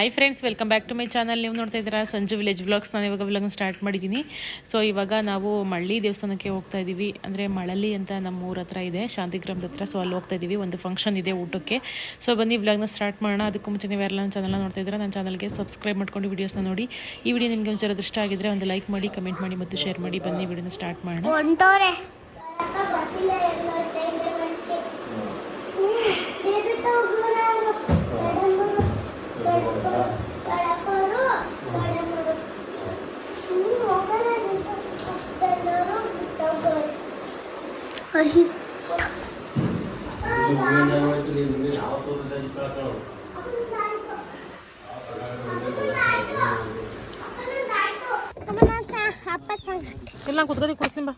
Hi friends welcome back to my channel ನೀವು ನೋಡ್ತಾ ಇದ್ದೀರಾ ಸಂಜು ವಿಲೇಜ್ ವ್ಲಾಗ್ಸ್ ನಾನು ಇವಾಗ ವ್ಲಾಗ್ನ ಸ್ಟಾರ್ಟ್ ಮಾಡಿದ್ದೀನಿ. ಸೊ ಇವಾಗ ನಾವು ಮಳ್ಳಿ ದೇವಸ್ಥಾನಕ್ಕೆ ಹೋಗ್ತಾ ಇದ್ದೀವಿ ಅಂದರೆ ಮಳಲಿ ಅಂತ ನಮ್ಮ ಊರ ಹತ್ರ ಇದೆ ಶಾಂತಿಗ್ರಾಮದ ಹತ್ರ. ಸೊ ಅಲ್ಲಿ ಹೋಗ್ತಾ ಇದ್ದೀವಿ ಒಂದು ಫಂಕ್ಷನ್ ಇದೆ ಊಟಕ್ಕೆ. ಸೊ ಬನ್ನಿ ವ್ಲಾಗ್ನ ಸ್ಟಾರ್ಟ್ ಮಾಡೋಣ. ಅದಕ್ಕೂ ಮುಂಚೆ ನೀವು ಯಾರೆಲ್ಲ ನನ್ನ ಚಾನಲ್ನ ನೋಡ್ತಾ ಇದ್ದೀರಾ, ನನ್ನ ಚಾನಲ್ಗೆ ಸಬ್ಸ್ಕ್ರೈಬ್ ಮಾಡ್ಕೊಂಡು ವೀಡಿಯೋಸ್ನ ನೋಡಿ. ಈ ವಿಡಿಯೋ ನಿಮಗೆ ಒಂಚೂರು ದೃಷ್ಟ ಆಗಿದ್ರೆ ಒಂದು ಲೈಕ್ ಮಾಡಿ ಕಮೆಂಟ್ ಮಾಡಿ ಮತ್ತು ಶೇರ್ ಮಾಡಿ. ಬನ್ನಿ ವಿಡಿಯೋನ ಸ್ಟಾರ್ಟ್ ಮಾಡೋಣ. ಹೊಂಟೋರೆ ಅಪ್ಪ ಚಂದ ಇಲ್ಲ ಕುತ್ಕೋದಿ ಕುಡಿಸ್ತೀನಿ ಬಾ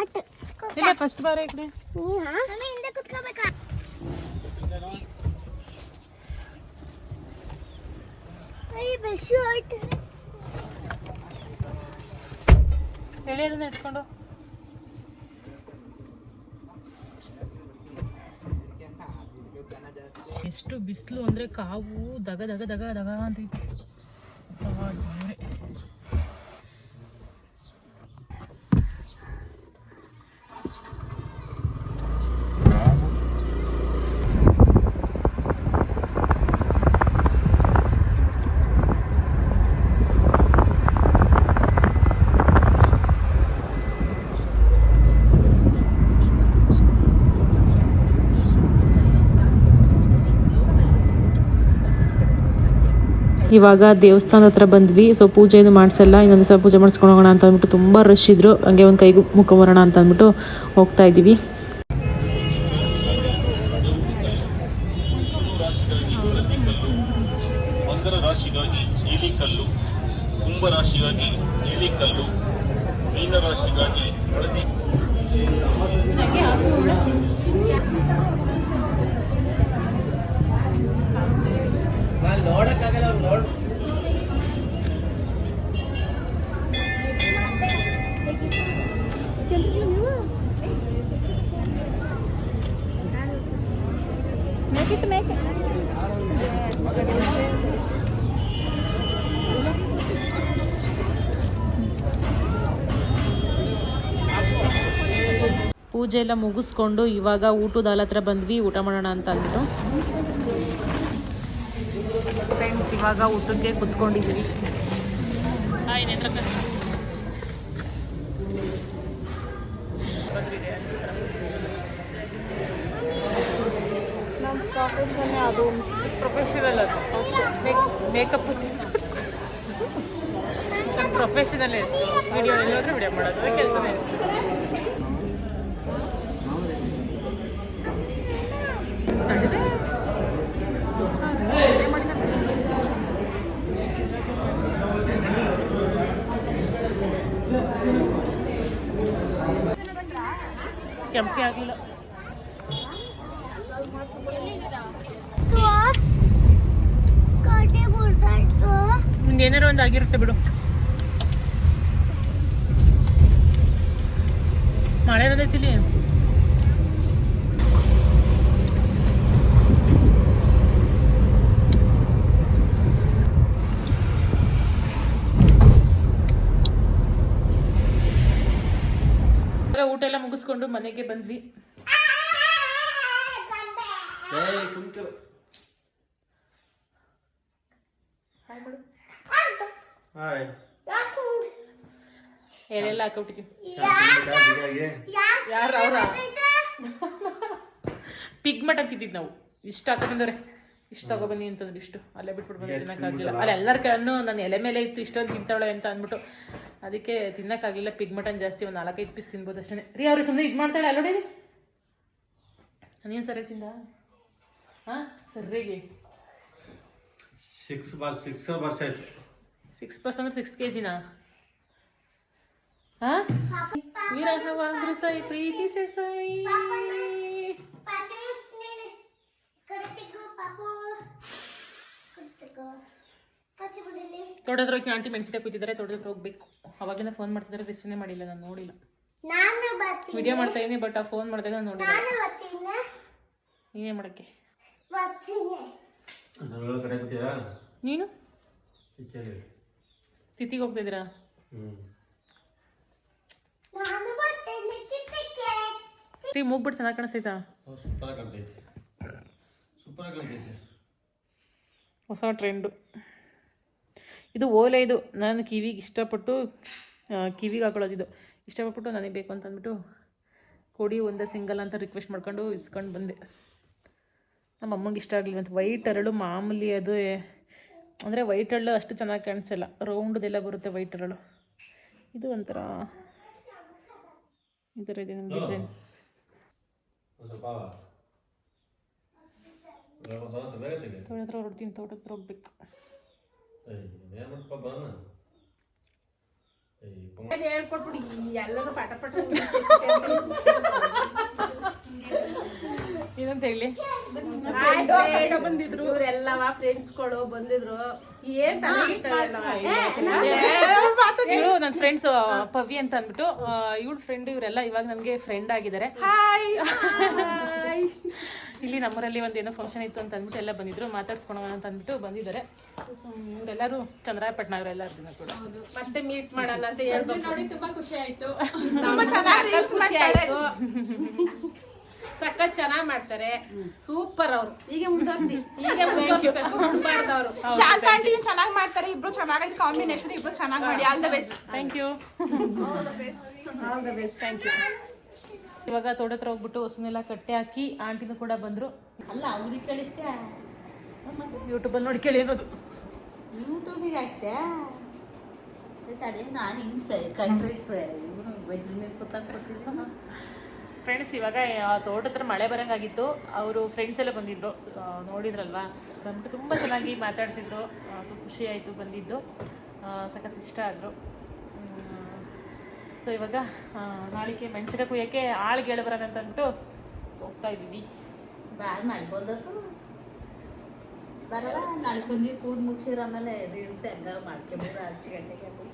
ಆಟ ಇಲ್ಲ ಫಸ್ಟ್ ಬಾರ ಈ ಕಡೆ ಹಿಂದೆ ಕುತ್ಕೋಬೇಕಾ ಅಯ್ಯ ಬಸ್ಸು ಆಯ್ತು ಹೇಳಿ ಅದನ್ನ ಇಟ್ಕೊಂಡು ಎಷ್ಟು ಬಿಸಿಲು ಅಂದ್ರೆ ಕಾವು ದಗ ದಗ ದಗ ದಗ ಅಂತೈತಿ ಇವಾಗ ದೇವಸ್ಥಾನದ ಹತ್ರ ಬಂದ್ವಿ. ಸೊ ಪೂಜೆ ಏನು ಮಾಡಿಸಲ್ಲ. ಇನ್ನೊಂದು ಸಲ ಪೂಜೆ ಮಾಡಿಸ್ಕೊಂಡು ಹೋಗೋಣ ಅಂತ ಅಂದ್ಬಿಟ್ಟು ತುಂಬ ರಶ್ ಇದ್ರು. ಹಂಗೆ ಒಂದು ಕೈಗೂ ಮುಖ ಅಂತ ಅಂದ್ಬಿಟ್ಟು ಹೋಗ್ತಾ ಇದ್ದೀವಿ. Make it, make it. ಪೂಜೆ ಎಲ್ಲ ಮುಗಿಸ್ಕೊಂಡು ಇವಾಗ ಊಟದ ಹಾಲ್ ಹತ್ರ ಬಂದ್ವಿ ಊಟ ಮಾಡೋಣ ಅಂತ ಅಂದ್ಬಿಟ್ಟು. ಫ್ರೆಂಡ್ಸ್ ಇವಾಗ ಊಟಕ್ಕೆ ಕುತ್ಕೊಂಡಿದ್ದೀವಿ ಹಾಯ್ ಪ್ರೊಫೆಷನ್ ಅದು. ಪ್ರೊಫೆಷನಲ್ ಅದು ಮೇಕಪ್ ನನ್ನ ಪ್ರೊಫೆಷನಲ್ಲೇ ಎಷ್ಟು ವಿಡಿಯೋ ಎಲ್ಲೋದ್ರೆ ವಿಡಿಯೋ ಮಾಡೋದು. ಕೆಲಸನೇ ಎಷ್ಟು. ಕೆಂಪಿ ಆಗಿಲ್ಲ ಕಾಟೆ ಬಿಡ್ತಾಯ್ತು ನಿಂಗೆ ಏನಾರು ಒಂದು ಆಗಿರುತ್ತೆ ಬಿಡು. ಮಳೆ ಇರೋದೈತಿ ಇಲ್ಲಿ ಊಟ ಎಲ್ಲ ಮುಗಿಸ್ಕೊಂಡು ಮನೆಗೆ ಬಂದ್ವಿ. Hi hi. ಎಳೆಲ್ಲ ಹಾಕೊಬಿಟ್ಟಿದ್ವಿ. ಯಾರು ಅವ್ರ? ಪಿಗ್ಮೆಂಟ್ ಅಂತಿದ್ದಿದ್ದು ನಾವು. ಇಷ್ಟು ಹಾಕೋ ಬಂದವ್ರೆ ಇಷ್ಟು ತಗೊಬನ್ನಿ ಅಂತಂದ್ರೆ ಇಷ್ಟು. ಅಲ್ಲೇ ಬಿಟ್ಬಿಟ್ಟು ಬಂದು ತಿನ್ನಕ್ಕಾಗಿಲ್ಲ ಅಲ್ಲಿ. ಎಲ್ಲರ ಕಣ್ಣು ನನ್ನ ಎಲೆ ಮೇಲೆ ಇತ್ತು ಇಷ್ಟೊಂದು ತಿಂತಾಳೆ ಅಂತ ಅಂದ್ಬಿಟ್ಟು. ಅದಕ್ಕೆ ತಿನ್ನಕ್ಕಾಗಲಿಲ್ಲ ಪಿಗ್ ಮಟನ್ ಜಾಸ್ತಿ ಒಂದು ನಾಲ್ಕೈದು ಪೀಸ್ ತಿನ್ಬೋದು ಅಷ್ಟೇ ರೀ ಅವ್ರಿಗೆ ಸುಮ್ಮನೆ ಇದು ಮಾಡ್ತಾಳೆ ಅಲ್ಲೋಡಿ ನೀನು ಸರಿ ತಿಂದ? ಹಾಂ? ಸರಿಗೆ. ಸಿಕ್ಸ್ ಬಾರ್ ಸಿಕ್ಸ್ ಬಾರ್ಸ್ ಆಯ್ತು. ಸಿಕ್ಸ್ ಪ್ಲಸ್ ಅಂದ್ರೆ ಸಿಕ್ಸ್ ಕೆ ಜಿನಾ ಹಾಂ ವೀರಹವಾಂದ್ರು ಸೈ ಪ್ರೀತಿ ಸೈ ತೋಟದ ಹೋಗಿ ಆಂಟಿ ಮೆಣಸಿಕಾಯಿ ಕೂತಿದ್ದಾರೆ ತೋಟದ ಹತ್ರ ಹೋಗ್ಬೇಕು. ಅವಾಗಿಂದ ಫೋನ್ ಮಾಡ್ತಿದ್ದಾರೆ ರಿಸೀವ್ನೇ ಮಾಡಿಲ್ಲ ನಾನು ನೋಡಿಲ್ಲ. ವಿಡಿಯೋ ಮಾಡ್ತಾ ಇದೀನಿ ಬಟ್ ಆ ಫೋನ್ ಮಾಡಿದಾಗ ನಾನು ನೋಡಿಲ್ಲ. ನಾನು ಮಾಡಕ್ಕೆ. ನೀನು? ತಿಥಿಗೆ ಹೋಗ್ತಿದ್ದೀರಾ? ರೀ ಮೂಗ್ಬಿಟ್ಟು ಚೆನ್ನಾಗಿ ಕಾಣಿಸ್ತೈತಾ? ಹೊಸ ಟ್ರೆಂಡು. ಇದು ಓಲೆ ಇದು. ನಾನು ಕಿವಿಗೆ ಇಷ್ಟಪಟ್ಟು ಕಿವಿಗೆ ಹಾಕೊಳ್ಳೋದಿದು ಇಷ್ಟಪಟ್ಟು ನನಗೆ ಬೇಕು ಅಂತ ಅಂದ್ಬಿಟ್ಟು ಕೊಡಿ ಒಂದೇ ಸಿಂಗಲ್ ಅಂತ ರಿಕ್ವೆಸ್ಟ್ ಮಾಡ್ಕೊಂಡು ಇಸ್ಕೊಂಡು ಬಂದೆ. ನಮ್ಮ ಅಮ್ಮಂಗೆ ಇಷ್ಟ ಆಗಲಿಲ್ಲ. ಅಂತ ವೈಟ್ ಅರಳು ಮಾಮೂಲಿ ಅದು ಅಂದರೆ ವೈಟ್ ಹಳ್ಳು ಅಷ್ಟು ಚೆನ್ನಾಗಿ ಕಾಣಿಸಲ್ಲ. ರೌಂಡ್ದೆಲ್ಲ ಬರುತ್ತೆ ವೈಟ್ ಅರಳು ಇದು ಒಂಥರ ಈ ಥರ ಇದೆ ನಮ್ಮ ಡಿಸೈನ್ ತೋಟ ಹತ್ರ ಹೊರಡ್ತೀನಿ ತೋಟ ಹತ್ರ ಹೋಗ್ಬೇಕು ಏಯ್ ಏನು ಮಾಡಪ್ಪ ಬರೋಣ ಏಯ್ ಪಂಗ ಹೇಳ್ಕೊಟ್ಬಿಡಿ ಎಲ್ಲರೂ ಪಟ ಪಟ ಏನಂತ ಹೇಳಿ ಬಂದಿದ್ರು. ಎಲ್ಲವ ಫ್ರೆಂಡ್ಸ್ಗಳು ಬಂದಿದ್ರು ಏನ್ ಇವರು ನನ್ನ ಫ್ರೆಂಡ್ಸ್ ಪವಿ ಅಂತ ಅಂದ್ಬಿಟ್ಟು ಇವಳ ಫ್ರೆಂಡ್ ಇವರೆಲ್ಲ ಇವಾಗ ನನಗೆ ಫ್ರೆಂಡ್ ಆಗಿದ್ದಾರೆ. ಇಲ್ಲಿ ನಮ್ಮೂರಲ್ಲಿ ಒಂದು ಏನೋ ಫಂಕ್ಷನ್ ಇತ್ತು ಅಂತ ಅಂದ್ಬಿಟ್ಟು ಎಲ್ಲ ಬಂದಿದ್ರು. ಮಾತಾಡ್ಸ್ಕೊಳೋಣ ಅಂತ ಅಂದ್ಬಿಟ್ಟು ಬಂದಿದ್ದಾರೆ. ಇವರೆಲ್ಲರೂ ಚಂದ್ರಾಯಪಟ್ಟಣ ಅವರೆಲ್ಲ ದಿನ ಕೂಡ. ಮತ್ತೆ ಮೀಟ್ ಮಾಡೋಣ ಅಂತ ಹೇಳಿ ನೋಡಿ ತುಂಬಾ ಖುಷಿ ಆಯ್ತು. ತುಂಬಾ ಚೆನ್ನಾಗಿ ಮಾಡ್ತಾರೆ. ಸೂಪರ್ ಅವರು. ಹೀಗೆ ಮುಂದೋಗ್ತಿ ಹೀಗೆ ಮುಂದುವರ್ಸ್ಬೇಕು. ಬಿಡ್ಬಾರ್ದವ್ರು ಶಾಂತ ಆಂಟಿ ಚೆನ್ನಾಗಿ ಮಾಡ್ತಾರೆ. ಇಬ್ರು ಚೆನ್ನಾಗಿದೆ ಕಾಂಬಿನೇಷನ್ ಇಬ್ರು ಚೆನ್ನಾಗಿ ಮಾಡಿ. All the best thank you best thank you ಇವಾಗ ತೋಟ ಹತ್ರ ಹೋಗ್ಬಿಟ್ಟು ಹೊಸನೆಲ್ಲ ಕಟ್ಟೆ ಹಾಕಿ ಆಂಟಿನೂ ಕೂಡ ಬಂದರು. ಅಲ್ಲ ಅವ್ರಿಗೆ ಕಳಿಸ್ತೆ ಯೂಟ್ಯೂಬಲ್ಲಿ ನೋಡಿ ಕೇಳಿ ಅನ್ನೋದು. ಯೂಟ್ಯೂಬಿಗೆ ಹಾಕ್ತೆ ತಡೆ ನಾನು ಹಿಂಗೆ ಕಂಟ್ರೀಸ್ ಇವರು ವಜ್ರ ಮೇಲೆ ಕೂತಾಕ್ಬಿಡ್ತಿದ್ದೆ ಫ್ರೆಂಡ್ಸ್ ಇವಾಗ, ಆ ತೋಟ ಹತ್ರ ಮಳೆ ಬರಂಗಾಗಿತ್ತು. ಅವರು ಫ್ರೆಂಡ್ಸ್ ಎಲ್ಲ ಬಂದಿದ್ರು. ನೋಡಿದ್ರಲ್ವಾ? ಬಂದ್ಬಿಟ್ಟು ತುಂಬ ಚೆನ್ನಾಗಿ ಮಾತಾಡ್ಸಿದ್ರು. ಸೊ ಖುಷಿ ಆಯಿತು ಬಂದಿದ್ದು. ಸಖತ್ ಇಷ್ಟ ಆದರು. ಸೊ ಇವಾಗ ನಾಳಿಕೆ ಮೆಣಸಿನ ಕುಯ್ಯೋಕ್ಕೆ ಆಳ್ಗೆ ಹೇಳಿ ಬರೋಣ ಅಂತ ಅಂದ್ಬಿಟ್ಟು ಹೋಗ್ತಾ ಇದ್ದೀವಿ. ಭಾಳ ಮಾಡ್ಬೋದತ್ತು ಬರಲ್ಲ ಕುಂದಿ ಆಮೇಲೆ ರೀಲ್ಸ್ ಮಾಡ್ಕೊಂಬೋದು ಗಂಟೆಗೆ. ಅದು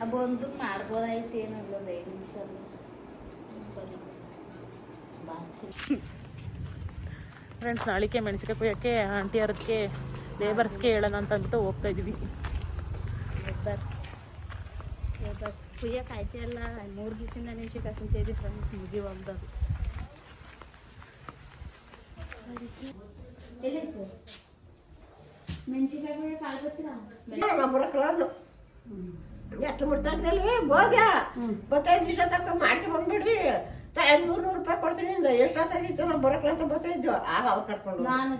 ಆ ಬಂದು ಮಾಡ್ಬೋದಾಯ್ತು, ಏನೋ ಒಂದು ಐದು ನಿಮಿಷ. ಫ್ರೆಂಡ್ಸ್ ನಾಳಿಕೆ ಮೆಣಸಿನ ಕುಯ್ಯೋಕ್ಕೆ ಆಂಟಿ ಅವ್ರದಕ್ಕೆ ಲೇಬರ್ಸ್ಗೆ ಹೇಳೋಣ ಅಂತ ಅಂದ್ಬಿಟ್ಟು ಹೋಗ್ತಾ ಇದ್ದೀವಿ. ಬಸ್ ಬಸ್ ಕುಯ್ಯಕ್ಕೆ ಆಯ್ತಲ್ಲ ಮೂರು ದಿವಸದಿಂದ ನಿಮಿಷಕ್ಕೆ ಕುಂತಿದ್ವಿ ಫ್ರೆಂಡ್ಸ್ ಮುಗಿ ಹೋಗ್ದದು ಎಲ್ಲೈತೆ ಮೆಣಸಿನ್ಕಾಯಿ ಕುಯ್ಯಕ್ಕೆ ಆಳ್ ಗೊತ್ತಿಲ್ಲ ಬರಕಲಾರ್ದು ಎತ್ತು ಮುಡ್ತಂದಲ್ಲಿ ಬೋಗ ಬತ್ತೈದು ದಿವಸ ತಕ್ಕ ಮಾಡ್ಕೊಂಡ್ ಬಂದ್ಬಿಡ್ರಿ. ತಾಯಿ ನೂರು ನೂರು ರೂಪಾಯಿ ಕೊಡ್ತೀನಿ ಇಂದ ಎಷ್ಟು ಆಸೈತಿತ್ತು ನಾವು ಬರಕ್ಲಂತ ಬತ್ತೈದು ಆಗ ಅವ್ರು ಕರ್ಕೊಂಡು ನಾನು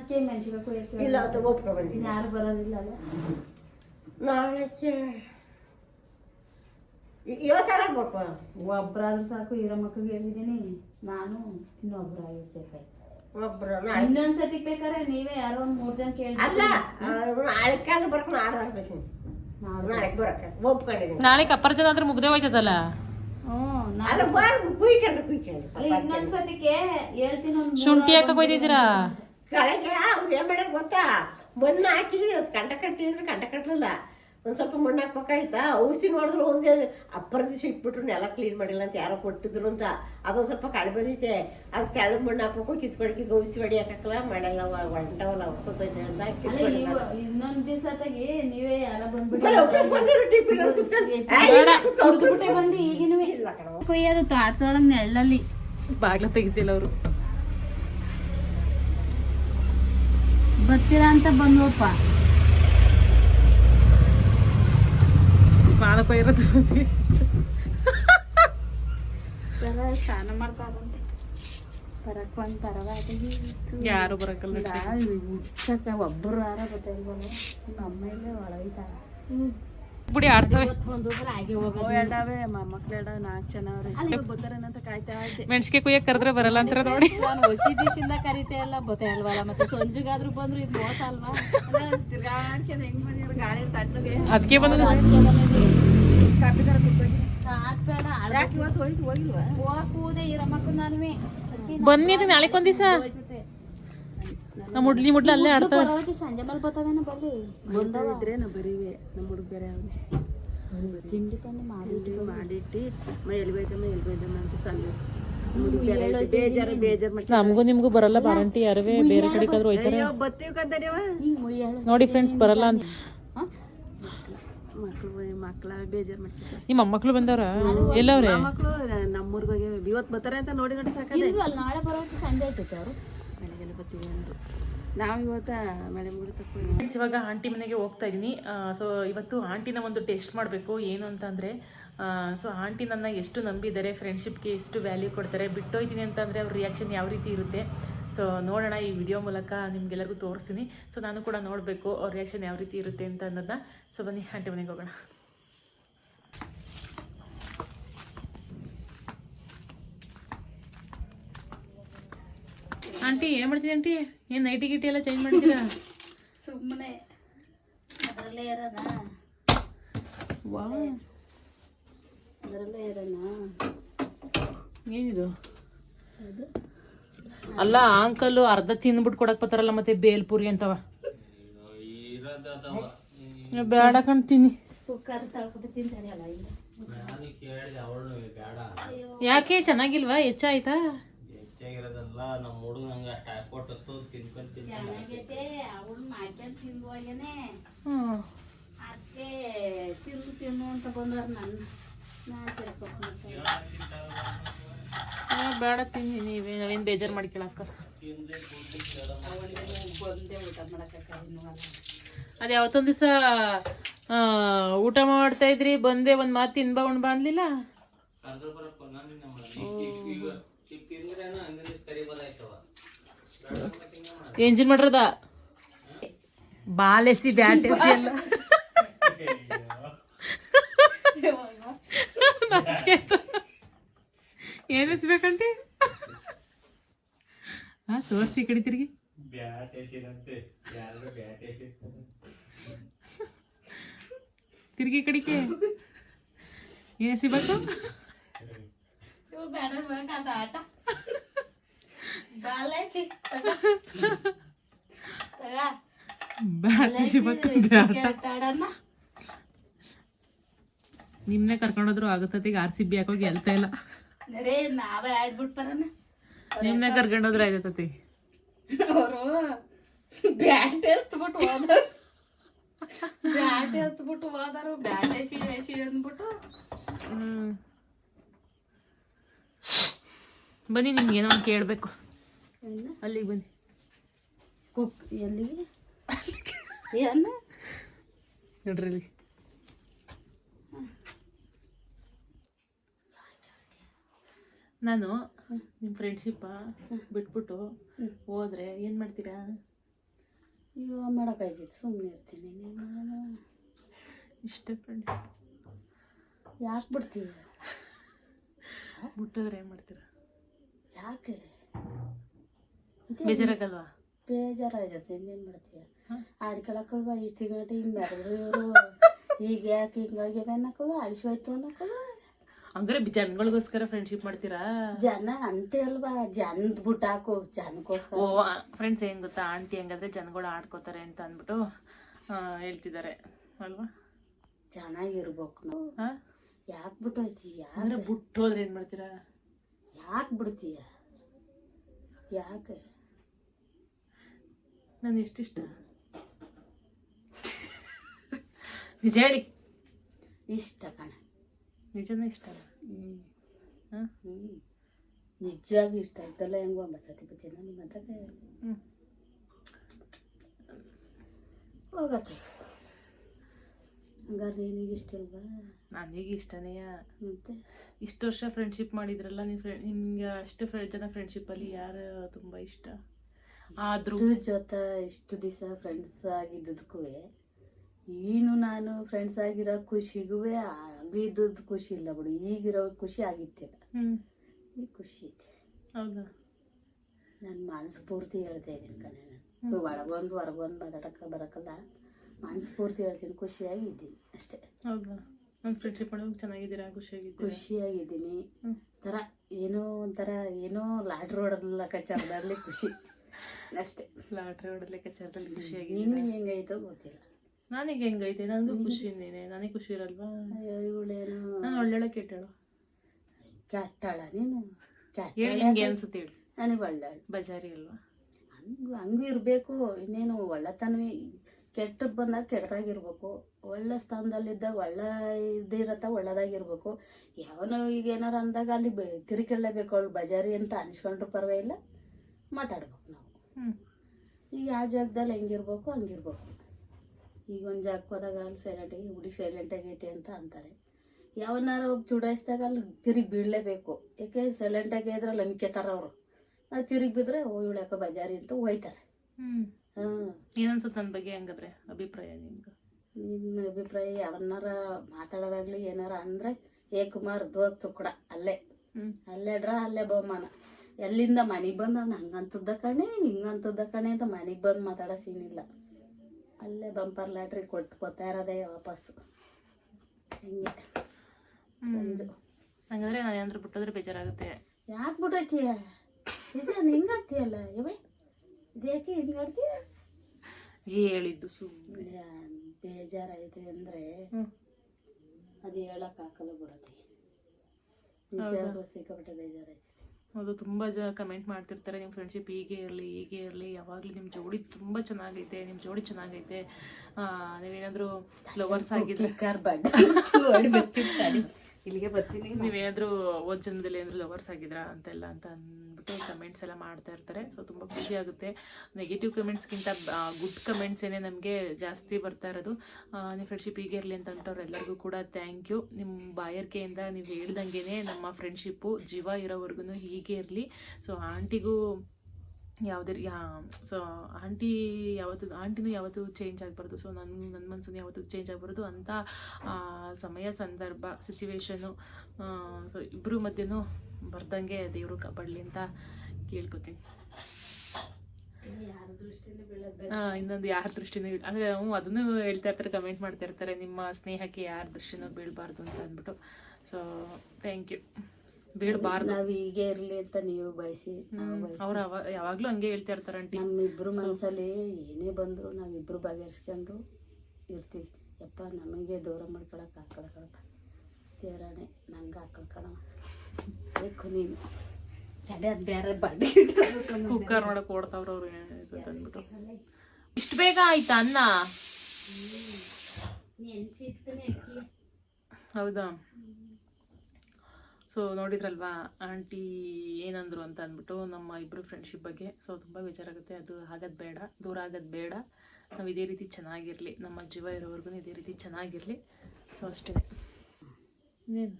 ಇಲ್ಲ ಅಂತ ಒಪ್ಕೊ ಬಂದಿದ್ದೀನಿ ಯಾರು ಬರೋದಿಲ್ಲ ಅಲ್ಲ ನಾಳೆಕ್ಕೆ ಇವತ್ತು ಬೇಕು ಒಬ್ಬರಾದ್ರೂ ಸಾಕು ಇರೋ ಮಕ್ಕಳಿಗೆ ಹೇಳಿದ್ದೀನಿ. ನಾನು ಒಬ್ರು ನಾಳೆ. ಇನ್ನೊಂದ್ಸತಿ ಬೇಕಾದ್ರೆ ನೀವೇ ಯಾರೋ ಒಂದ್ ಮೂರ್ ಜನ ಕೇಳಿ ಅಲ್ಲ ನಾಳೆಕಾದ್ರೆ ಬರ್ಕೊಂಡು ಆಡ್ದಾಡ್ಬೇಕು. ನಾಳೆಗೆ ಬರಕ್ಕೆ. ಒಪ್ಕೊಂಡಿದ್ದೀನಿ ನಾಳೆಗೆ ಆದ್ರೆ ಮುಗ್ದೇ ಹೋಯ್ತದಲ್ಲ? ಅಲ್ಲ ಬಾ ಕುಯ್ಕೊಂಡ್ರೆ ಕುಯ್ಕೊಂಡ್ರಿ. ಅಲ್ಲ ಇನ್ನೊಂದ್ಸತಿಗೆ ಹೇಳ್ತೀನಿ ಒಂದ್ ಮೂರ್ ಶುಂಠಿ ಹಾಕಕ್ ಹೋಯ್ತಿದ್ದೀರಾ ಕಳೆಗೆ ಅವ್ರು ಏನ್ ಮಾಡ್ಯಾರ ಗೊತ್ತಾ? ಮಣ್ಣು ಹಾಕಿ ಕಂಟ ಕಟ್ಟಿದ್ರೆ ಕಂಟ ಕಟ್ಟಲಿಲ್ಲ ಒಂದ್ ಸ್ವಲ್ಪ ಮಣ್ಣು ಹಾಕ್ಬೇಕಾಯ್ತಾ ಔಷಧಿ ನೋಡಿದ್ರು ಒಂದೇ ಅಪ್ಪರ ದಿವಸ ಇಟ್ಬಿಟ್ರು ನೆಲ ಕ್ಲೀನ್ ಮಾಡಿಲ್ಲ ಅಂತ ಯಾರೋ ಕೊಟ್ಟಿದ್ರು ಅಂತ. ಅದೊಂದು ಸ್ವಲ್ಪ ಕಳೆ ಬಂದೈತೆ ಅದಕ್ಕೆ ಕೆಳಗ್ ಮಣ್ಣು ಹಾಕ್ಬೇಕು ಕಿತ್ಕೊಂಡು ಕಿತ್ಕೊ ಔಷಧಿ ಹೊಡಿ ಹಾಕಲ್ಲ ಮಳೆಲ್ಲ ಹೊಂಟವಲ್ಲ ಸೊತ್ತೈತೆ ಅಂತ ಇನ್ನೊಂದು ದಿವಸದಾಗಿ ನೀವೇ ಯಾರ ಬಂದ್ಬಿಟ್ಟು ಬಂದು ಈಗಿನೂ ಇಲ್ಲ ಕಣವ್ವ. ಕೊಯ್ಯೋದು ತಾಡ್ತೊಳಗ್ ನೆಳ್ಳಲ್ಲಿ ಬಾಗ್ಲ ತೆಗಿತಿಲ್ಲ ಅವರು. ಬರ್ತೀರಾ ಅಂತ ಬಂದ್ವಪ್ಪ. ಮಾಡಕ್ಕೋ ಇರೋದು ಸ್ನಾನ ಮಾಡ್ತಾರಂತೆ ಬರಕ್ ಒಂದ್ ಪರವಾಗಿ ಯಾರು ಬರಕಲ್ಲ ಒಬ್ಬರು ಯಾರ ಗೊತ್ತಿಲ್ವಲ್ಲ ನಮ್ಮ ಇಲ್ಲೇ ಒಳಗಿದ್ದಾರೆ ಬಿಡಿ ಆಡ್ತವೆ. ಮೆಣಸಿಗೆ ಕುಯ್ಯಕ್ ಕರೆದ್ರೆ ಬರಲ್ಲ ಅಂತ ನೋಡಿ. ನಾನು ಹೊಸಿ ದಿವಸದಿಂದ ಕರಿತೆ ಎಲ್ಲ ಗೊತ್ತೇ ಅಲ್ವಲ್ಲ ಮತ್ತೆ ಸಂಜೆಗಾದ್ರೂ ಬಂದ್ರು ಇದು ಮೋಸ ಅಲ್ವಾ? ಅದಕ್ಕೆ ಬಂದ ಹಾಕ್ಬೇಡ ಯಾಕೆ ಇವತ್ತು ಹೋಯ್ತು ಹೋಗಿಲ್ವಾ ಹೋಗೂದೆ ಇರೋ ಮಕ್ಕಳು ನಾನುವೆ ಬನ್ನಿ ನಾಳೆ ಒಂದ್ ದಿವಸ ನಮ್ಮ ಮುಡ್ಲಿ ಮುಡ್ಲಿ ಅಲ್ಲೇ ಆಡ್ತಾವೆ. ಸಂಜೆ ಮೇಲೆ ಬರ್ತದೇನೋ ಬರ್ಲಿ ಬಂದಿದ್ರೆ ಇದ್ರೆ ನಾವು ಬರೀವೆ ನಮ್ಮ ಹುಡುಗ ಬೇರೆ ಅವ್ರು. ತಿಂಡಿ ತಂದು ಮಾಡಿಟ್ಟು ಮಾಡಿಟ್ಟು ಮ ಎಲ್ಲಿ ಬೈದಮ್ಮ ಎಲ್ಲಿ ಬೈದಮ್ಮ ಅಂತ ಸಣ್ಣ ಬೇಜಾರ ಬೇಜಾರ್ ಮಾಡ್ತಾರೆ ನಮಗೂ ನಿಮ್ಗೂ ಬರಲ್ಲ ವಾರಂಟಿ ಯಾರವೇ ಬೇರೆ ಕಡೆಗಾದ್ರೂ ಹೋಯ್ತಾರೆ. ಅಯ್ಯೋ ಬತ್ತೀವಿ ಕಂದಡಿಯವ ನೋಡಿ ಫ್ರೆಂಡ್ಸ್ ಬರಲ್ಲ ಅಂತ ಮಕ್ಳು ಮಕ್ಳ ಬೇಜಾರ್ ಮಾಡ್ತಾರೆ ನಿಮ್ಮ ಮೊಮ್ಮಕ್ಳು ಬಂದವ್ರ? ಎಲ್ಲವ್ರೆ? ಮಕ್ಕಳು ನಮ್ಮೂರ್ಗೆ ಇವತ್ ಇವತ್ತು ಬರ್ತಾರೆ ಅಂತ ನೋಡಿ ನೋಡಿ ಸಾಕದೆ. ನಾಳೆ ಬರೋಕೆ ಸಂಜೆ ಆಯ್ತೈತೆ ಅವರು? ಬರ್ತೀವಿ ನಾವು ಇವತ್ತು ಮಳೆ ಮುಗಿದ ಇವಾಗ ಆಂಟಿ ಮನೆಗೆ ಹೋಗ್ತಾ ಇದ್ದೀನಿ ಸೊ ಇವತ್ತು ಆಂಟಿನ ಒಂದು ಟೆಸ್ಟ್ ಮಾಡಬೇಕು. ಏನು ಅಂತಂದರೆ ಸೊ ಆಂಟಿ ನನ್ನ ಎಷ್ಟು ನಂಬಿದ್ದಾರೆ ಫ್ರೆಂಡ್ಶಿಪ್ಗೆ ಎಷ್ಟು ವ್ಯಾಲ್ಯೂ ಕೊಡ್ತಾರೆ, ಬಿಟ್ಟೋಯ್ತೀನಿ ಅಂತಂದರೆ ಅವ್ರ ರಿಯಾಕ್ಷನ್ ಯಾವ ರೀತಿ ಇರುತ್ತೆ? ಸೊ ನೋಡೋಣ ಈ ವಿಡಿಯೋ ಮೂಲಕ ನಿಮ್ಗೆಲ್ಲರಿಗೂ ತೋರಿಸ್ತೀನಿ. ಸೊ ನಾನು ಕೂಡ ನೋಡಬೇಕು ಅವ್ರ ರಿಯಾಕ್ಷನ್ ಯಾವ ರೀತಿ ಇರುತ್ತೆ ಅಂತ ಅನ್ನೋದನ್ನ. ಸೊ ಬನ್ನಿ, ಆಂಟಿ ಮನೆಗೆ ಹೋಗೋಣ. ಆಂಟಿ ಏನು ಮಾಡ್ತೀನಿ ಆಂಟಿ? ಏನು ನೈಟಿ ಗಿಟಿ ಎಲ್ಲ ಚೇಂಜ್ ಮಾಡ್ತೀರಾ? ಸುಮ್ಮನೆ ಅದರಲ್ಲೇ ಇರೋಣ. ವಾ ಅದರಲ್ಲೇ ಇರೋಣ. ಏನಿದು? ಅಲ್ಲ ಅಂಕಲ್ ಅರ್ಧ ತಿಂದ್ಬಿಟ್ಟು ಕೊಡಕ್ ಬರ್ತಾರಲ್ಲ ಮತ್ತೆ ಬೇಲ್ಪುರಿ ಅಂತವ. ಬೇಡ ಅಲ್ಲ ಇಲ್ಲ ಯಾಕೆ ಚೆನ್ನಾಗಿಲ್ವಾ? ಹೆಚ್ಚಾಯ್ತಾ? ಹೆಚ್ಚಾಗಿರೋದಲ್ಲ ನಮ್ಮ ಹುಡುಗ ಅಷ್ಟು ಹಾಕೊಟ್ಟು ತಿನ್ಕೊಂಡ್ ತಿನ್ಕೊಂಡ್ ಚೆನ್ನಾಗೈತೆ ಅವಳು ಅದಕ್ಕೆ ತಿನ್ನು ಅಂತ ನನ್ನ ನಾನು ಬೇಡ ತಿನ್ನಿ ನೀವೇ. ನಾವೇನು ಬೇಜಾರು ಮಾಡ್ಕೊಳಕ್ಕ ಬಂದೆ ಊಟ ಮಾಡಕ್ಕೆ ಅದು ಯಾವತ್ತೊಂದು ದಿವಸ ಊಟ ಮಾಡ್ತಾ ಇದ್ರಿ ಬಂದೆ ಒಂದು ಮಾತು ತಿನ್ಬಾ ಉಣ್ಬಾ ಅನ್ಲಿಲ್ಲ? ಎಂಜಿನ್ ಬರಪ್ಪ ನಾನು ನಮ್ಮ ಈಗ ಈಗ ತಿಂದ್ರೇನ ಹಂಗಂದ್ರೆ ಕರಿಬೋದಾಯ್ತವ ಎಂಜಿನ್ ಮಾಡ್ರದ ಬಾಲೆಸಿ ಬ್ಯಾಟೆಸಿ ಎಲ್ಲ ನಾಚಿಕೆ ಆಯ್ತು. ಏನ್ ಎಸ್ಬೇಕಂಟಿ ಹಾ ತೋರಿಸಿ ಕಡೆ ತಿರುಗಿ ಬ್ಯಾಟ್ ಎಸಿದಂತೆ ಯಾರು ಬ್ಯಾಟ್ ಎಸಿ ತಿರುಗಿ ಕಡಿಕೆ ಏನ್ ಎಸಿಬೇಕು ಇವು ಬೇಡ ಬೇಕಾದ ಆಟ ಬಾಲಾಚಿ ಬ್ಯಾಟ್ ಎಸಿಬೇಕು ಬ್ಯಾಟ್ ಆಡಮ್ಮ ನಿಮ್ನೆ ಕರ್ಕೊಂಡೋದ್ರು ಆಗುತ್ತದೆ ಈಗ ಆರ್ ಸಿ ಬಿ ಹಾಕೋ ಗೆಲ್ತಾ ಇಲ್ಲ. ನಾವೇ ಆಡ್ಬಿಟ್ಟು ಬರೋಣ. ನಿಮ್ನೆ ಕರ್ಕೊಂಡೋದ್ರೆ ಆಗತ್ತತಿ ಅವರು ಬ್ಯಾಟ್ ಎತ್ಬಿಟ್ಟು ಹೋದರು. ಬ್ಯಾಟ್ ಎತ್ಬಿಟ್ಟು ಹೋದರು ಬ್ಯಾಟ್ ಎಸಿ ಎಸಿ ಅಂದ್ಬಿಟ್ಟು. ಬನ್ನಿ ನಿಮ್ಗೆ ಏನೋ ಒಂದು ಕೇಳಬೇಕು. ಅಲ್ಲಿಗೆ ಬನ್ನಿ. ಕುಕ್ ಎಲ್ಲಿಗೆ? ಏನು? ನೋಡ್ರಿ ನಾನು ನಿಮ್ಮ ಫ್ರೆಂಡ್ಶಿಪ್ಪ ಬಿಟ್ಬಿಟ್ಟು ಹೋದ್ರೆ ಏನು ಮಾಡ್ತೀರಾ? ಇವ ಮಾಡೋಕ್ಕಾಗಿತ್ತು ಸುಮ್ಮನೆ ಇರ್ತೀನಿ. ಇಷ್ಟೇ ಫ್ರೆಂಡ್ಶಿಪ್ ಯಾಕೆ ಬಿಡ್ತೀವಿ ಬಿಟ್ಟಿದ್ರೆ ಏನು ಮಾಡ್ತೀರಾ? ಯಾಕೆ? ಬೇಜಾರಾಗಲ್ವಾ? ಬೇಜಾರಾಗತ್ತೆ. ಇನ್ನೇನು ಮಾಡ್ತೀಯ? ಆಡ್ಕೊಳಕ್ಕಲ್ವ ಇಷ್ಟು ಗಂಟೆ ಹಿಂಗೆ ಮೆರೆದ್ರು ಇವರು. ಈಗ ಯಾಕೆ ಹಿಂಗಾಗ್ಯದ ಅನ್ನಕ್ಕಲ್ವ ಅಳಿಸೋಯ್ತು ಅನ್ನಕ್ಕಲ್ವ ಅಂದ್ರೆ ಜನಗಳಿಗೋಸ್ಕರ ಫ್ರೆಂಡ್ಶಿಪ್ ಮಾಡ್ತೀರಾ? ಜನ ಅಂತೆ ಅಲ್ವಾ ಜನದ ಬಿಟ್ಟಾಕು ಜನಕ್ಕೋಸ್ಕರ ಓ ಫ್ರೆಂಡ್ಸ್ ಏನ್ ಗೊತ್ತಾ? ಆಂಟಿ ಹೆಂಗಂದ್ರೆ ಜನಗಳು ಆಡ್ಕೋತಾರೆ ಅಂತ ಅಂದ್ಬಿಟ್ಟು ಹೇಳ್ತಿದ್ದಾರೆ. ಅಲ್ವಾ? ಚೆನ್ನಾಗಿರ್ಬೇಕು ನಾವು. ಯಾಕೆ ಬಿಟ್ಟೋಯ್ತಿ ಯಾಕೆ? ಬಿಟ್ಟು ಹೋದ್ರೆ ಏನು ಮಾಡ್ತೀರಾ? ಯಾಕೆ ಬಿಡ್ತೀಯ? ಯಾಕೆ? ನಾನು ಎಷ್ಟಿಷ್ಟ ನಿಜ ಹೇಳಿ. ಇಷ್ಟ ಕಣ. ನಿಜನೇ ಇಷ್ಟ ಹಾಂ? ಹ್ಞೂ ನಿಜವಾಗಿ ಇಷ್ಟ. ಆಯ್ತಲ್ಲ ಹೆಂಗೋ ಅಮ್ಮ ಸತಿ ನಾನು ನಿಮ್ಮ ಮದ್ದಾಗ ಹ್ಞೂ ಹೋಗತ್ತೆ. ಹಂಗಾರೆ ನಿನಗೆ ಇಷ್ಟ ಇಲ್ವಾ? ನನಗೆ ಇಷ್ಟನೇ. ಮತ್ತೆ? ಇಷ್ಟು ವರ್ಷ ಫ್ರೆಂಡ್ಶಿಪ್ ಮಾಡಿದ್ರಲ್ಲ ನೀವು ಫ್ರೆಂಡ್ ನಿಮಗೆ ಅಷ್ಟು ಫ್ರೆ ಜನ ಫ್ರೆಂಡ್ಶಿಪ್ಪಲ್ಲಿ ಯಾರು ತುಂಬ ಇಷ್ಟ? ಆದರೂ ಜೊತೆ ಇಷ್ಟು ದಿವಸ ಫ್ರೆಂಡ್ಸ್ ಆಗಿದ್ದಕ್ಕೂ ಏನು ನಾನು ಫ್ರೆಂಡ್ಸ್ ಆಗಿರೋ ಖುಷಿಗೂ ಆಗಿದ್ದದ್ದು ಖುಷಿ ಇಲ್ಲ ಬಿಡು ಈಗಿರೋ ಖುಷಿ ಆಗಿತ್ತಿಲ್ಲ ಹ್ಞೂ ಖುಷಿ ಇದೆ. ಹೌದಾ. ನಾನು ಮನಸ್ಸು ಪೂರ್ತಿ ಹೇಳ್ತಾ ಇದ್ದೀನಿ ಕಣೆ ನಾನು. ಒಳಗೊಂದು ಹೊರಗೊಂದು ಮಾತಾಡಕ್ಕೆ ಬರೋಕ್ಕಲ್ಲ ಮನಸ್ಸು ಪೂರ್ತಿ ಹೇಳ್ತೀನಿ ಅಷ್ಟೇ. ನನ್ನ ಫ್ರೆಂಡ್ಶಿಪ್ ಮಾಡೋದು ಚೆನ್ನಾಗಿದ್ದೀರಾ? ಖುಷಿಯಾಗಿದ್ದೀರಾ? ಖುಷಿಯಾಗಿದ್ದೀನಿ. ಒಂಥರ ಥರ ಏನೋ ಒಂಥರ ಏನೋ ಲಾಟ್ರಿ ಹೊಡೆದಲ್ಲ ಕಚಾರದಲ್ಲಿ ಖುಷಿ. ಅಷ್ಟೇ. ಲಾಟ್ರಿ ಹೊಡೆದಲ್ಲಿ ಕಚಾರದಲ್ಲಿ ಖುಷಿಯಾಗಿ ಖುಷಿಯಾಗಿದ್ದೀರಾ? ಹೆಂಗೈತೋ ಗೊತ್ತಿಲ್ಲ. ನನಗೆ ಹೆಂಗೈತೆ? ನನಗೂ ಖುಷಿ ಇನ್ನೇನೆ ನನಗೆ ಖುಷಿ ಇರಲ್ವಾ? ಅಯ್ಯೋ ಇವಳೇನು? ನಾನು ಒಳ್ಳೆ ಕೆಟ್ಟಳು. ಕೆಟ್ಟಾಳ ನೀನು? ಹೇಳಿ ನಿಮ್ಗೆ ಅನ್ಸುತ್ತೆ ಹೇಳಿ. ನನಗೆ ಒಳ್ಳೆ ಬಜಾರಿ ಅಲ್ವಾ? ಹಂಗೂ ಹಂಗೂ ಇರಬೇಕು. ಇನ್ನೇನು ಒಳ್ಳೆತನವೇ ಕೆಟ್ಟ ಬಂದಾಗ ಕೆಟ್ಟದಾಗಿರ್ಬೇಕು. ಒಳ್ಳೆ ಸ್ಥಾನದಲ್ಲಿದ್ದಾಗ ಒಳ್ಳೆ ಇದಿರತ್ತ ಒಳ್ಳೆದಾಗಿರ್ಬೇಕು. ಯಾವನೋ ಈಗ ಏನಾರ ಅಂದಾಗ ಅಲ್ಲಿ ಬೆ ತಿರುಗಿಕೊಳ್ಳೇಬೇಕು ಅವಳು ಬಜಾರಿ ಅಂತ ಅನ್ಸ್ಕೊಂಡ್ರು ಪರವಾಗಿಲ್ಲ. ಮಾತಾಡ್ಬೇಕು ನಾವು. ಈಗ ಯಾವ ಜಾಗದಲ್ಲಿ ಹೆಂಗಿರ್ಬೇಕು ಹಂಗಿರ್ಬೇಕು. ಈಗ ಒಂದು ಜಾಗಕ್ಕೆ ಹೋದಾಗ ಅಲ್ಲಿ ಸೈಲೆಂಟಾಗಿ ಹುಡುಗಿ ಸೈಲೆಂಟಾಗೈತೆ ಅಂತ ಅಂತಾರೆ. ಯಾವನಾರ ಒಬ್ಬ ಚುಡಾಯಿಸಿದಾಗ ಅಲ್ಲಿ ತಿರುಗಿ ಬೀಳಲೇಬೇಕು. ಯಾಕೆ ಸೈಲೆಂಟಾಗಿ ಇದ್ರೆ ಲಂಬಿಕೆತಾರ ಅವರು ಅದು ತಿರುಗಿ ಬಿದ್ದರೆ ಓ ಇವಳು ಯಾಕೋ ಬಜಾರಿ ಅಂತ ಹೋಯ್ತಾರೆ. ಹ್ಮ್. ಹಾಂ. ಏನನ್ಸುತ್ತೆ ನನ್ನ ಬಗ್ಗೆ ಹಂಗಾದ್ರೆ ಅಭಿಪ್ರಾಯ ನಿಮ್ಗೆ ನಿನ್ನ ಅಭಿಪ್ರಾಯ ಯಾರನ್ನಾರ ಮಾತಾಡೋದಾಗ್ಲಿ ಏನಾರ ಅಂದರೆ ಏ ಕುಮಾರ್ ದೋಸ್ತು ಕೂಡ ಅಲ್ಲೇ. ಹ್ಮ್. ಅಲ್ಲೇ ಡ್ರಾ ಅಲ್ಲೇ ಬಹುಮಾನ. ಎಲ್ಲಿಂದ ಮನೆಗೆ ಬಂದು ಅವ್ನು ಹಂಗಂತದ್ದ ಕಣೆ ಹಿಂಗಂತದ್ದ ಕಣೆ ಅಂತ ಮನೆಗೆ ಬಂದು ಮಾತಾಡೋ ಸೀನ್ ಇಲ್ಲ. ಅಲ್ಲೇ ಬಂಪರ್ ಲ್ಯಾಟ್ರಿ ಕೊಟ್ಟು ಕೊತ್ತಾ ಇರೋದೇ ವಾಪಸ್ಸು. ಹಿಂಗೆ. ಸಂಜು ಹಂಗಂದ್ರೆ ನಾನು ಏನಾದ್ರು ಬಿಟ್ಟಿದ್ರೆ ಬೇಜಾರಾಗುತ್ತೆ. ಯಾಕೆ ಬಿಟ್ಟೈತೀಯ ಇದು ಹಿಂಗಾಡ್ತೀಯಲ್ಲ ಇವೇ ಇದ್ಯಾಕೆ ಹಿಂಗಾಡ್ತೀಯ ಹೇಳಿದ್ದು ಸುಮ್ಮನೆ ಬೇಜಾರೈತೆ ಅಂದರೆ. ಅದು ಹೇಳೋಕ್ಕಾಗಲ್ಲ ಬಿಡತ್ತೆ ನಿಜವಾಗ್ಲೂ ಸಿಕ್ಕಾಪಟ್ಟೆ ಬೇಜಾರೈತೆ ಹೌದು ತುಂಬ ಜನ ಕಮೆಂಟ್ ಮಾಡ್ತಿರ್ತಾರೆ. ನಿಮ್ಮ ಫ್ರೆಂಡ್ಶಿಪ್ ಹೀಗೆ ಇರಲಿ ಹೀಗೆ ಇರಲಿ ಯಾವಾಗಲೂ ನಿಮ್ಮ ಜೋಡಿ ತುಂಬ ಚೆನ್ನಾಗೈತೆ ನಿಮ್ಮ ಜೋಡಿ ಚೆನ್ನಾಗೈತೆ. ಆ, ನೀವೇನಾದರೂ ಲವರ್ಸ್ ಆಗಿದ್ರೆ. ಇಲ್ಲಿಗೆ ಬರ್ತೀನಿ. ನೀವೇನಾದರೂ ಓದ್ ಜನದಲ್ಲಿ ಏನಾದರೂ ಲವರ್ಸ್ ಆಗಿದ್ರಾ ಅಂತೆಲ್ಲ ಅಂತ ಕಮೆಂಟ್ಸ್ ಎಲ್ಲ ಮಾಡ್ತಾ ಇರ್ತಾರೆ. ಸೊ ತುಂಬ ಖುಷಿ ಆಗುತ್ತೆ. ನೆಗೆಟಿವ್ ಕಮೆಂಟ್ಸ್ಗಿಂತ ಗುಡ್ ಕಮೆಂಟ್ಸ್ ಏನೇ ನಮಗೆ ಜಾಸ್ತಿ ಬರ್ತಾ ಇರೋದು. ನಿಮ್ಮ ಫ್ರೆಂಡ್ಶಿಪ್ ಹೀಗೆ ಇರಲಿ ಅಂತ ಕೂಡ ಥ್ಯಾಂಕ್ ಯು ನಿಮ್ಮ ಬಾಯರ್ಕೆಯಿಂದ ನೀವು ಹೇಳ್ದಂಗೆ ನಮ್ಮ ಫ್ರೆಂಡ್ಶಿಪ್ಪು ಜೀವ ಇರೋವರೆಗೂ ಹೀಗೆ ಇರಲಿ. ಸೊ ಆಂಟಿಗೂ ಯಾವುದೇ, ಯಾ ಸೊ ಆಂಟಿ ಯಾವತ್ತು ಆಂಟಿನೂ ಯಾವತ್ತೂ ಚೇಂಜ್ ಆಗಬಾರ್ದು. ಸೊ ನನ್ನ ನನ್ನ ಮನಸ್ಸನ್ನು ಯಾವತ್ತೂ ಚೇಂಜ್ ಆಗಬಾರ್ದು ಅಂಥ ಸಮಯ, ಸಂದರ್ಭ ಸಿಚುವೇಶನು ಸೊ ಇಬ್ಬರು ಮಧ್ಯನೂ ಬರ್ದಂಗೆ ದೇವರು ಕಾಪಾಡಲಿ ಅಂತ ಕೇಳ್ಕೊತೀನಿ. ಹಾಂ ಇನ್ನೊಂದು ಯಾರ ದೃಷ್ಟಿನೂ ಅಂದರೆ ಹ್ಞೂ ಅದನ್ನು ಹೇಳ್ತಾ ಇರ್ತಾರೆ ಕಮೆಂಟ್ ಮಾಡ್ತಾ ಇರ್ತಾರೆ ನಿಮ್ಮ ಸ್ನೇಹಕ್ಕೆ ಯಾರ ದೃಷ್ಟಿನೂ ಬೀಳಬಾರ್ದು ಅಂತ ಅಂದ್ಬಿಟ್ಟು. ಸೊ ಥ್ಯಾಂಕ್ ಯು ಬೀಳಬಾರ್ದು. ನಾವು ಹೀಗೆ ಇರಲಿ ಅಂತ ನೀವು ಬಯಸಿ ಅವ್ರು ಅವ ಯಾವಾಗಲೂ ಹಂಗೆ ಹೇಳ್ತಾ ಇರ್ತಾರೆ ಆಂಟಿ. ನಮ್ಮಿಬ್ರು ಮನಸ್ಸಲ್ಲಿ ಏನೇ ಬಂದರೂ ಇಬ್ರು ಬಗೆಹರಿಸ್ಕೊಂಡು ಇರ್ತೀವಿ. ಯಪ್ಪ ನಮಗೆ ದೂರ ಮಾಡ್ಕೊಳಕ್ಕೆ ಹಾಕೊಳಕಪ್ಪ ದೇವರಾಣೆ ನಂಗೆ ಹಾಕೊಳ್ಕಣ ಬೇಕು ನೀನು. ಬೇರೆ ಕುಕ್ಕರ್ ಮಾಡಕ್ಕೆ ಓಡ್ತಾವ್ರ ಅವ್ರು ಅಂದ್ಬಿಟ್ಟು. ಇಷ್ಟು ಬೇಗ ಆಯ್ತಾ ಅನ್ನ? ಹೌದಾ? ಸೊ ನೋಡಿದ್ರಲ್ವಾ ಆಂಟಿ ಏನಂದ್ರು ಅಂತ ಅಂದ್ಬಿಟ್ಟು ನಮ್ಮ ಇಬ್ಬರು ಫ್ರೆಂಡ್ಶಿಪ್ ಬಗ್ಗೆ. ಸೊ ತುಂಬ ಬೇಜಾರಾಗುತ್ತೆ ಅದು ಆಗೋದು ಬೇಡ ದೂರ ಆಗೋದು ಬೇಡ. ನಾವು ಇದೇ ರೀತಿ ಚೆನ್ನಾಗಿರಲಿ. ನಮ್ಮ ಜೀವ ಇರೋವರೆಗೂ ಇದೇ ರೀತಿ ಚೆನ್ನಾಗಿರಲಿ. ಸೊ ಅಷ್ಟೇ. ಇನ್ನೇನು?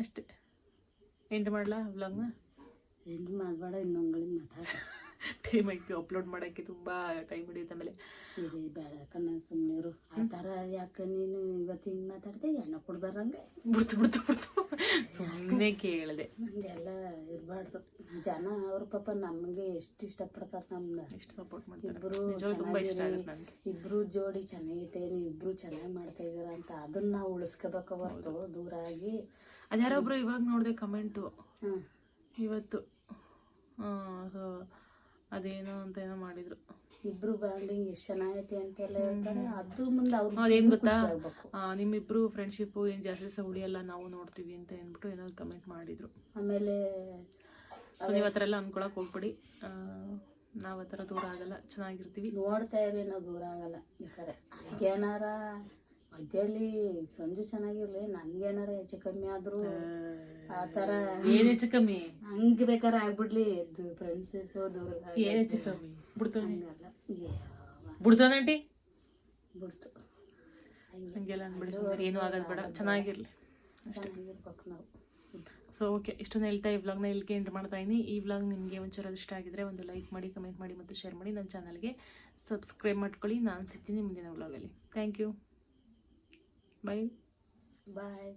ಅಷ್ಟೇ. ಎಂಟು ಮಾಡ್ಲಾ ವ್ಲಾಗ್ನ ಎಂಡ್ ಮಾಡಬೇಡ ಇನ್ನೊಂಗಳಿಗೆ ಮಾತಾಡ. ಟೈಮ್ ಆಯ್ತು ಅಪ್ಲೋಡ್ ಮಾಡಕ್ಕೆ ತುಂಬಾ ಟೈಮ್ ಹಿಡಿಯುತ್ತೆ ಆಮೇಲೆ. ಇದು ಬೇಡ ಕಣ್ಣ ಸುಮ್ಮನೆರು ಆ ಥರ ಯಾಕೆ ನೀನು ಇವತ್ತು ಹಿಂಗೆ ಮಾತಾಡ್ದೆ? ಹೆಣ್ಣು ಕುಡ್ದಾರಂಗೆ ಬಿಡ್ತು ಬಿಡ್ತು ಬಿಡ್ತು. ಸುಮ್ಮನೆ ಕೇಳಿದೆ. ಹಂಗೆಲ್ಲ ಇರಬಾರ್ದು. ಜನ ಅವ್ರ ಪಾಪ ನಮಗೆ ಎಷ್ಟು ಇಷ್ಟಪಡ್ತಾರೆ ನಮ್ಗೆ ಎಷ್ಟು ಸಪೋರ್ಟ್ ಮಾಡ್ತಾರೆ. ಇಬ್ರು ನಿಜವಾಗ್ಲೂ ತುಂಬ ಇಷ್ಟ ಇಬ್ಬರು ಜೋಡಿ ಚೆನ್ನಾಗೈತೆ ನೀವು ಇಬ್ರು ಚೆನ್ನಾಗಿ ಮಾಡ್ತಾ ಇದಾರ ಅಂತ ಅದನ್ನ ನಾವು ಉಳಿಸ್ಕೋಬೇಕು ಹೊರತು ದೂರ ಆಗಿ ಅದ್ಯಾರೋ ಒಬ್ರು ಇವಾಗ ನೋಡಿದೆ ಕಮೆಂಟು. ಇವತ್ತು. ಅದೇನೋ ಅಂತ ಏನೋ ಮಾಡಿದ್ರು. ಇಬ್ರು ಬಾಂಡಿಂಗ್ ಎಷ್ಟು ಚೆನ್ನಾಗೈತೆ ಅಂತೆಲ್ಲ ಹೇಳ್ತಾರೆ. ಅದ್ರ ಮುಂದೆ ಅವ್ರು ಅದೇನು ಗೊತ್ತಾ? ನಿಮ್ಮಿಬ್ರು ಫ್ರೆಂಡ್ಶಿಪ್ಪು ಏನು ಜಾಸ್ತಿ ದಿವಸ ಉಳಿಯಲ್ಲ ನಾವು ನೋಡ್ತೀವಿ ಅಂತ ಅಂದ್ಬಿಟ್ಟು ಏನೋ ಕಮೆಂಟ್ ಮಾಡಿದ್ರು. ಆಮೇಲೆ ನೀವು ಆ ಥರ ಎಲ್ಲ ಅನ್ಕೊಳಕ್ಕೆ ಹೋಗ್ಬಿಡಿ. ನಾವು ಆ ಥರ ದೂರ ಆಗಲ್ಲ ಚೆನ್ನಾಗಿರ್ತೀವಿ. ನೋಡ್ತಾ ಇರಿ ನಾವು ದೂರ ಆಗಲ್ಲ ಏನಾರ ಹಂಗೇನಾರ ಮಧ್ಯದಲ್ಲಿ ಸಂಜು ಚೆನ್ನಾಗಿರ್ಲಿ ನನ್ಗೇನಾರ ಹೆಚ್ಚು ಕಮ್ಮಿ ಆದ್ರೂ ಆ ಥರ ಏನ್ ಹೆಚ್ಚು ಕಮ್ಮಿ? ಹಂಗೆ ಬೇಕಾರೆ ಆಗ್ಬಿಡ್ಲಿ ಫ್ರೆಂಡ್ಶಿಪ್ ದೂರ ಏನು ಹೆಚ್ಚು ಕಮ್ಮಿ? ಬಿಡ್ತಾನೆ ಹಂಗಲ್ಲ. ಬಿಡ್ತಾನೆ ಆಂಟಿ? ಬಿಡ್ತು. ಹಂಗೆಲ್ಲ ಅನ್ಬಿಡಿ ಸುಮ್ಮನೆ ಏನೂ ಆಗೋದು ಬೇಡ ಚೆನ್ನಾಗಿರಲಿ. ಚೆನ್ನಾಗಿರ್ಬೇಕು ನಾವು. ಸೊ ಓಕೆ ಇಷ್ಟೊಂದು ಹೇಳ್ತಾ ಈ ವ್ಲಾಗ್ನ ಇಲ್ಲಿಗೆ ಎಂಡ್ ಮಾಡ್ತಾ ಇದ್ದೀನಿ ಈ ವ್ಲಾಗ್ ನಿಮಗೆ ಒಂಚೂರು ಇಷ್ಟ ಆಗಿದ್ರೆ ಒಂದು ಲೈಕ್ ಮಾಡಿ ಕಮೆಂಟ್ ಮಾಡಿ ಮತ್ತು ಶೇರ್ ಮಾಡಿ. ನನ್ನ ಚಾನಲ್ಗೆ ಸಬ್ಸ್ಕ್ರೈಬ್ ಮಾಡ್ಕೊಳ್ಳಿ. ನಾನು ಸಿಗ್ತೀನಿ ಮುಂದಿನ ವ್ಲಾಗಲ್ಲಿ ಥ್ಯಾಂಕ್ ಯು ಬಾಯ್ ಬಾಯ್